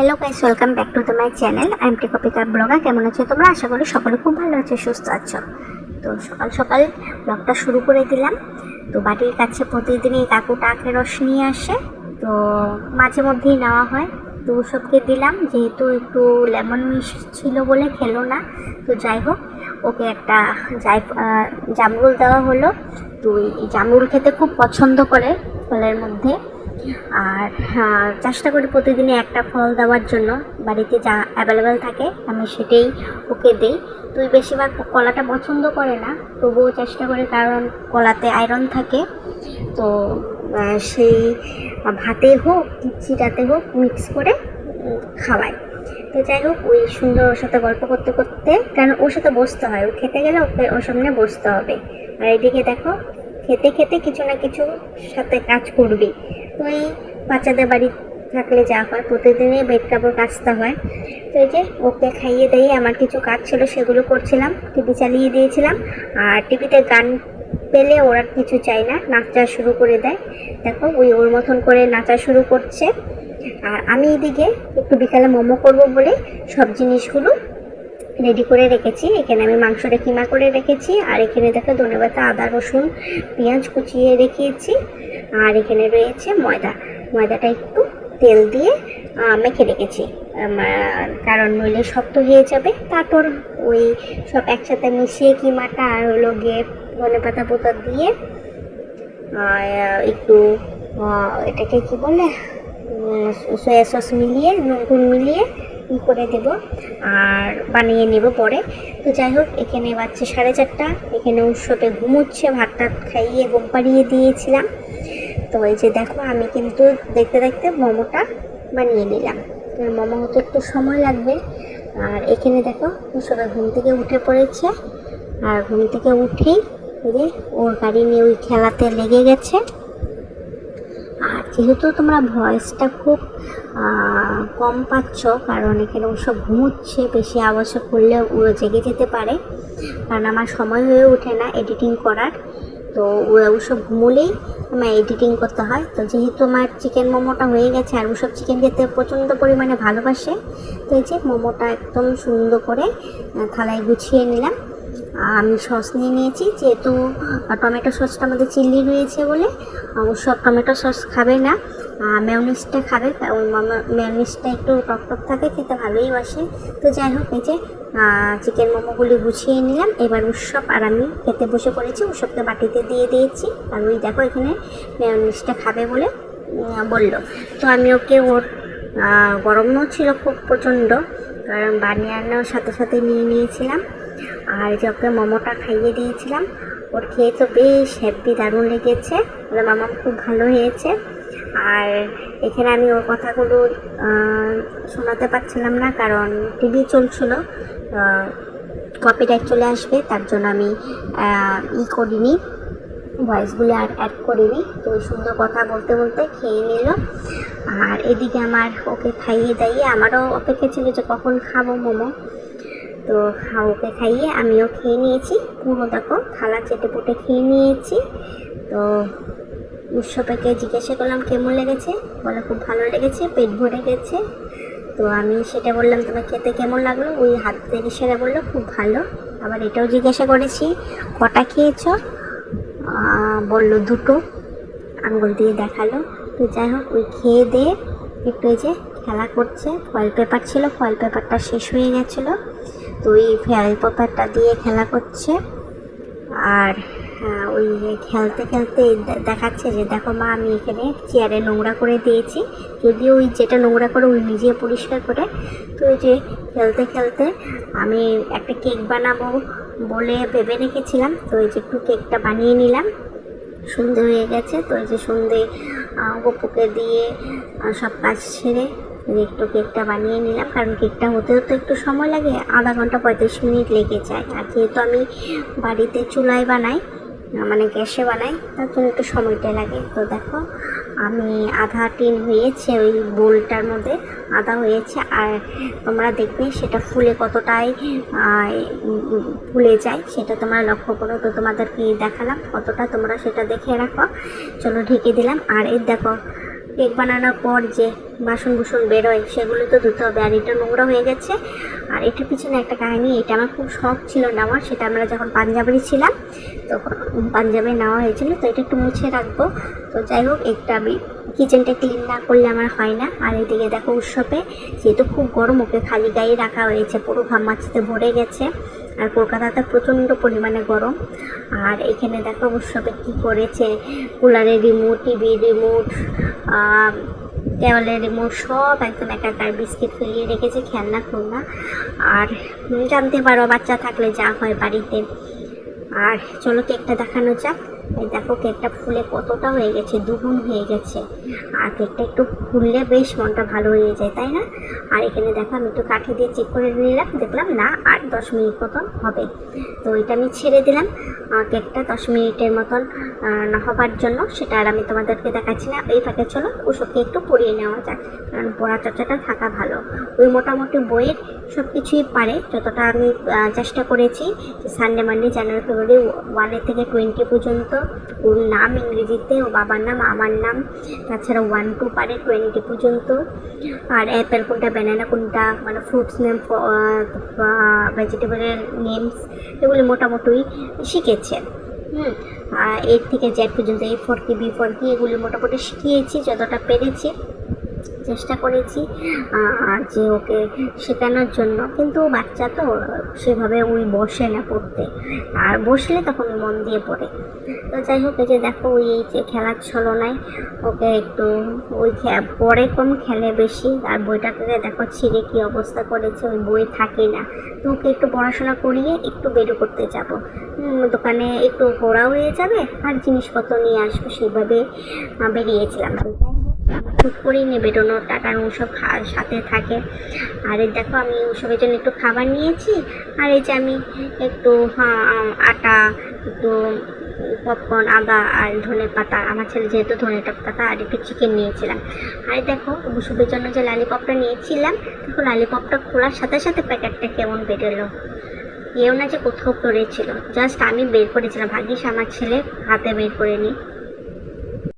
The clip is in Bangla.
Hello guys welcome back to the my channel I am টিকপিকার blogger কেমন আছো তোমরা? আশা করি সকলে খুব ভালো আছো, সুস্থ আছো। তো সকাল সকাল ব্লগটা শুরু করে দিলাম। তো বাড়ির কাছে প্রতিদিনই কাকু টাকে রস নিয়ে আসে। তো মাঝে মধ্যেই নেওয়া হয়। তো ওসবকে দিলাম, যেহেতু একটু লেমন মিশ ছিল বলে খেলো না। তো যাই হোক, ওকে একটা যাই জামরুল দেওয়া হলো। তো এই জামরুল খেতে খুব পছন্দ করে ফলের মধ্যে। আর হ্যাঁ, চেষ্টা করি প্রতিদিনই একটা ফল দেওয়ার জন্য। বাড়িতে যা অ্যাভেলেবেল থাকে আমি সেটাই ওকে দিই। তুই বেশিরভাগ কলাটা পছন্দ করে না তবুও চেষ্টা করি কারণ কলাতে আয়রন থাকে। তো সেই ভাতে হোক চিরাতে হোক মিক্স করে উম, খাওয়াই। তো যাই হোক ওই সুন্দর ওর সাথে গল্প করতে করতে কারণ ওর সাথে বসতে হয় ও খেতে গেলে ওকে ওর সামনে বসতে হবে। আর এদিকে দেখো খেতে খেতে কিছু না কিছু সাথে কাজ করবি এই বাচ্চাদের বাড়ি থাকলে যা হয়, প্রতিদিনই বেড কাপড় কাচতে হয়। তো এই যে ওকে খাইয়ে দিয়ে আমার কিছু কাজ ছিল, সেগুলো করছিলাম, টিভি চালিয়ে দিয়েছিলাম। আর টিভিতে গান পেলে ওরা কিছু চায় না, নাচা শুরু করে দেয়। দেখো, ওই ওর মতন করে নাচা শুরু করছে। আর আমি এদিকে একটু বিকালে মোমো করব বলে সব জিনিসগুলো রেডি করে রেখেছি। এখানে আমি মাংসটা কিমা করে রেখেছি। আর এখানে দেখো ধনেপাতা আদা রসুন পেঁয়াজ কুচিয়ে রেখেছি। আর এখানে রয়েছে ময়দা। ময়দাটা একটু তেল দিয়ে মেখে রেখেছি। কারণ নইলে শক্ত হয়ে যাবে। তারপর ওই সব একসাথে মিশিয়ে কিমাটা আর হলো গিয়ে ধনেপাতা পোতা দিয়ে আহ, একটু এটাকে কি বলে? সয়া সস মিলিয়ে নুন মিলিয়ে করে দেব? আর বানিয়ে নেব পরে। তো যাই হোক, এখানে বাচ্চা সাড়ে চারটা। এখানে উৎসবে ঘুমোচ্ছে ভাত টাত খাইয়ে ঘুম পাড়িয়ে দিয়েছিলাম। তো এই যে দেখো, আমি কিন্তু দেখতে দেখতে মোমোটা বানিয়ে নিলাম। মোমো হতে একটু সময় লাগবে। আর এখানে দেখো উৎসবে ঘুম থেকে উঠে পড়েছে। আর ঘুম থেকে উঠেই ওর গাড়ি নিয়ে ওই খেলাতে লেগে গেছে। যেহেতু তোমরা ভয়েসটা খুব কম পাচ্ছ, কারণ এখানে ওসব ঘুমোচ্ছে, বেশি আওয়াজ করলে ও জেগে যেতে পারে। কারণ আমার সময় হয়ে ওঠে না এডিটিং করার। তো ওসব ঘুমোলেই আমার এডিটিং করতে হয়। তো যেহেতু আমার চিকেন মোমোটা হয়ে গেছে, আর ওসব চিকেন খেতে প্রচণ্ড পরিমাণে ভালোবাসে, তো এই যে মোমোটা একদম সুন্দর করে থালায় গুছিয়ে নিলাম। আমি সস নিয়ে নিয়েছি, যেহেতু টমেটো সসটা আমাদের চিল্লি রয়েছে বলে, অবশ্য টমেটো সস খাবে না। মেয়নিসটা খাবে, কারণ মেয়নিসটা একটু টক টক থাকে, খেতে ভালোই বাসে। তো যাই হোক, এই যে চিকেন মোমোগুলি গুছিয়ে নিলাম। এবার উৎসব, আর আমি খেতে বসে পড়েছি উৎসবকে বাটিতে দিয়ে দিয়েছি। আর ওই দেখো, এখানে মেয়নিসটা খাবে বলে বলল। তো আমি ওকে ওর গরমও ছিল খুব প্রচণ্ড, কারণ বানিয়ে আনার সাথে সাথে নিয়ে নিয়েছিলাম। আর যে ওকে মোমোটা খাইয়ে দিয়েছিলাম। ওর খেয়ে তো বেশ হ্যাপি দারুণ লেগেছে। বলে মামা খুব ভালো হয়েছে। আর এখানে আমি ওর কথাগুলো শোনাতে পারছিলাম না, কারণ টিভি চলছিল। কপিরাইট চলে আসবে, তার জন্য আমি ই করিনি ভয়েসগুলো আর অ্যাড করিনি। তো সুন্দর কথা বলতে বলতে খেয়ে নিল। আর এদিকে আমার ওকে খাইয়ে দাইয়ে আমারও অপেক্ষা ছিল যে কখন খাব মোমো। তো হাউকে খাইয়ে আমিও খেয়ে নিয়েছি। পুরো দেখো, থালা চেটে পুটে খেয়ে নিয়েছি। তো উৎসবকে জিজ্ঞাসা করলাম, কেমন লেগেছে? বলে খুব ভালো লেগেছে, পেট ভরে গেছে। তো আমি সেটা বললাম, তোমার খেতে কেমন লাগল? ওই হাত থেকে সেরা বলল, খুব ভালো। আবার এটাও জিজ্ঞাসা করেছি, কটা খেয়েছ? বলল, দুটো। আঙ্গুল দিয়ে দেখাল। তো যাই হোক, ওই খেয়ে দিয়ে একটু এই যে খেলা করছে, ফয়েল পেপার ছিল, ফয়েল পেপারটা শেষ হয়ে গেছিল। তো ওই ফয়েল পেপারটা দিয়ে খেলা করছে। আর ওই খেলতে খেলতে দেখাচ্ছে যে, দেখো মা, আমি এখানে চেয়ারে নোংরা করে দিয়েছি। যদিও ওই যেটা নোংরা করে ওই নিজে পরিষ্কার করে। তো ওই যে খেলতে খেলতে আমি একটা কেক বানাবো বলে ভেবে রেখেছিলাম। তো ওই যে একটু কেকটা বানিয়ে নিলাম। সন্ধে হয়ে গেছে। তো ওই যে সন্ধে গপুকে দিয়ে সব কাজ এই যে একটু কেকটা বানিয়ে নিলাম, কারণ কেকটা হতে হতে একটু সময় লাগে। আধা ঘণ্টা পঁয়ত্রিশ মিনিট লেগে যায়। আর যেহেতু আমি বাড়িতে চুলায় বানাই মানে গ্যাসে বানাই, তার জন্য একটু সময়টা লাগে। তো দেখো, আমি আধা টিন হয়েছে ওই বোলটার মধ্যে, আধা হয়েছে। আর তোমরা দেখবে সেটা ফুলে কতটাই ফুলে যায়, সেটা তোমরা লক্ষ্য করো। তো তোমাদেরকে দেখালাম কতটা তোমরা সেটা দেখে রাখো। চলো ঢেকে দিলাম। আর এই দেখো কেক বানানোর পর যে বাসন বুসন বেরোয়, সেগুলো তো ধুতে হবে। আর এটা নোংরা হয়ে গেছে। আর এটার পিছনে একটা কাহিনী, এটা আমার খুব শখ ছিল নেওয়ার। সেটা আমরা যখন পাঞ্জাবে ছিলাম, তখন পাঞ্জাবে নেওয়া হয়েছিল। তো এটা একটু মুছে রাখব। তো যাই হোক, একটা আমি কিচেনটা ক্লিন না করলে আমার হয় না। আর এদিকে দেখো উৎসবে, যেহেতু খুব গরম, ওকে খালি গায়ে রাখা হয়েছে। পুরো ঘামাচিতে ভরে গেছে। আর কলকাতাতে প্রচণ্ড পরিমাণে গরম। আর এখানে দেখো উৎসবে কী করেছে কুলারের রিমোট টিভির রিমোট দেওয়ালের রিমোট সব একদম একাকার বিস্কিট ফেলিয়ে রেখেছে, খেলনা, খুলনা। আর জানতে পারো বাচ্চা থাকলে যা হয় বাড়িতে। আর চলো কেকটা দেখানো যাক। দেখো কেকটা ফুলে কতটা হয়ে গেছে, দুগুণ হয়ে গেছে। আর কেকটা একটু ফুললে বেশ মনটা ভালো হয়ে যায়, তাই না? আর এখানে দেখো আমি একটু কাঠি দিয়ে চেক করে নিলাম, দেখলাম না, আর দশ মিনিট মতন হবে। তো এটা আমি ছেড়ে দিলাম কেকটা দশ মিনিটের মতন না হবার জন্য। সেটা আর আমি তোমাদেরকে দেখাচ্ছি না, এই ফাঁকে চলো ওসবকে একটু পড়িয়ে নেওয়া যাক, কারণ পড়া চর্চাটা থাকা ভালো। ওই মোটামুটি বইয়ের সব কিছুই পারে, যতটা আমি চেষ্টা করেছি সানডে মানডে জানুয়ারি ফেব্রুয়ারি ওয়ানের থেকে টোয়েন্টি পর্যন্ত ওর নাম ইংরেজিতে, ও বাবার নাম, আমার নাম, তাছাড়া ওয়ান টু পারে টোয়েন্টি পর্যন্ত। আর অ্যাপেল কোনটা ব্যানানা কোনটা মানে ফ্রুটস নেম ভেজিটেবলের নেমস এগুলি মোটামুটি শিখেছে। হুম, আর এর থেকে জেড পর্যন্ত এ ফোর কি বি ফোর কি এগুলি মোটামুটি শিখিয়েছি, যতটা পেরেছি। চেষ্টা করেছি যে ওকে শেখানোর জন্য। কিন্তু বাচ্চা তো সেভাবে ওই বসে না পড়তে। আর বসলে তখন মন দিয়ে পড়ে। তো যাই হোক, এই যে দেখো, ওই এই যে খেলার ছলনায় ওকে একটু ওই পড়ে কম খেলে বেশি? আর বইটাকে দেখো ছিঁড়ে কী অবস্থা করেছে, ওই বই থাকে না। তো ওকে একটু পড়াশোনা করিয়ে একটু বেরো করতে যাব। দোকানে একটু ঘোরা হয়ে যাবে, আর জিনিসপত্র নিয়ে আসব। সেইভাবে বেরিয়েছিলাম। নিয়ে বেরোনোর টাকার ওসব সাথে থাকে। আর এই দেখো আমি ওসবের জন্য একটু খাবার নিয়েছি আর এই যে আমি একটু হ্যাঁ, আটা একটু পপকর্ন আদা আর ধনে পাতা। আমার ছেলে যেহেতু ধনে পাতা আর একটু চিকেন নিয়েছিলাম। আর দেখো ওসবের জন্য যে লালিপপটা নিয়েছিলাম দেখো লালিপপটা খোলার সাথে সাথে প্যাকেটটা কেমন বেরোলো। কেউ না যে কোথাও পড়েছিল। জাস্ট আমি বের করেছিলাম ভাগ্যিস আমার ছেলে হাতে বের করে নি।